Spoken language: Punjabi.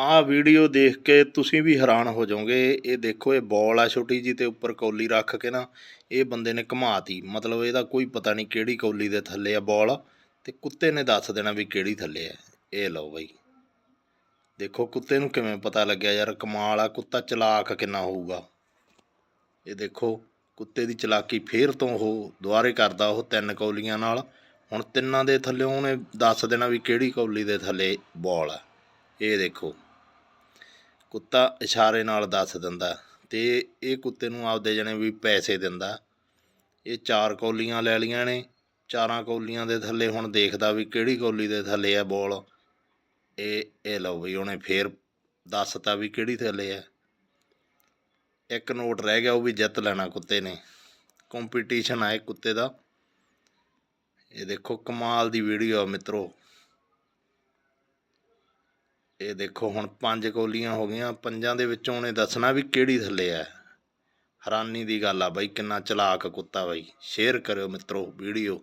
ਆਹ ਵੀਡੀਓ ਦੇਖ ਕੇ ਤੁਸੀਂ ਵੀ ਹੈਰਾਨ ਹੋ ਜਾਓਗੇ। ਇਹ ਦੇਖੋ, ਇਹ ਬੋਲ ਆ ਛੋਟੀ ਜੀ ਤੇ ਉੱਪਰ ਕੌਲੀ ਰੱਖ ਕੇ ਨਾ, ਇਹ ਬੰਦੇ ਨੇ ਘੁਮਾਤੀ। ਮਤਲਬ ਇਹਦਾ ਕੋਈ ਪਤਾ ਨਹੀਂ ਕਿਹੜੀ ਕੌਲੀ ਦੇ ਥੱਲੇ ਆ ਬੋਲ। ਤੇ ਕੁੱਤੇ ਨੇ ਦੱਸ ਦੇਣਾ ਵੀ ਕਿਹੜੀ ਥੱਲੇ ਆ। ਇਹ ਲਓ ਬਈ। ਦੇਖੋ, ਕੁੱਤੇ ਨੂੰ ਕਿਵੇਂ ਪਤਾ ਲੱਗਿਆ ਯਾਰ, ਕਮਾਲ ਆ, ਕੁੱਤਾ ਚਲਾਕ ਕਿੰਨਾ ਹੋਊਗਾ। ਇਹ ਦੇਖੋ, ਕੁੱਤੇ ਦੀ ਚਲਾਕੀ ਫੇਰ ਤੋਂ ਉਹ ਦੁਆਰੇ ਕਰਦਾ ਉਹ ਤਿੰਨ ਕੌਲੀਆਂ ਨਾਲ। ਹੁਣ ਤਿੰਨਾਂ ਦੇ ਥੱਲੇ ਉਹਨੇ ਦੱਸ ਦੇਣਾ ਵੀ ਕਿਹੜੀ ਕੌਲੀ ਦੇ ਥੱਲੇ ਬੋਲ ਆ। ਇਹ ਦੇਖੋ। ਕੁੱਤਾ ਇਸ਼ਾਰੇ ਨਾਲ ਦੱਸ ਦਿੰਦਾ ਅਤੇ ਇਹ ਕੁੱਤੇ ਨੂੰ ਆਪਦੇ ਜਣੇ ਵੀ ਪੈਸੇ ਦਿੰਦਾ। ਇਹ ਚਾਰ ਕੌਲੀਆਂ ਲੈ ਲਈਆਂ ਨੇ। ਚਾਰਾਂ ਕੌਲੀਆਂ ਦੇ ਥੱਲੇ ਹੁਣ ਦੇਖਦਾ ਵੀ ਕਿਹੜੀ ਕੌਲੀ ਦੇ ਥੱਲੇ ਆ ਬੋਲ। ਇਹ ਇਹ ਲਓ ਬਈ, ਉਹਨੇ ਫੇਰ ਦੱਸਤਾ ਵੀ ਕਿਹੜੀ ਥੱਲੇ ਆ। ਇੱਕ ਨੋਟ ਰਹਿ ਗਿਆ, ਉਹ ਵੀ ਜਿੱਤ ਲੈਣਾ ਕੁੱਤੇ ਨੇ। ਕੰਪੀਟੀਸ਼ਨ ਆ ਇਹ ਕੁੱਤੇ ਦਾ। ਇਹ ਦੇਖੋ ਕਮਾਲ ਦੀ ਵੀਡੀਓ ਆ ਮਿੱਤਰੋ। ਇਹ ਦੇਖੋ ਹੁਣ ਪੰਜ ਕੋਲੀਆਂ ਹੋ ਗਈਆਂ, ਪੰਜਾਂ ਦੇ ਵਿੱਚੋਂ ਉਹਨੇ ਦੱਸਣਾ ਵੀ ਕਿਹੜੀ ਥੱਲੇ ਆ। ਹੈਰਾਨੀ ਦੀ ਗੱਲ ਆ ਬਾਈ, ਕਿੰਨਾ ਚਲਾਕ ਕੁੱਤਾ ਬਾਈ। ਸ਼ੇਅਰ ਕਰਿਓ ਮਿੱਤਰੋ, ਵੀਡੀਓ।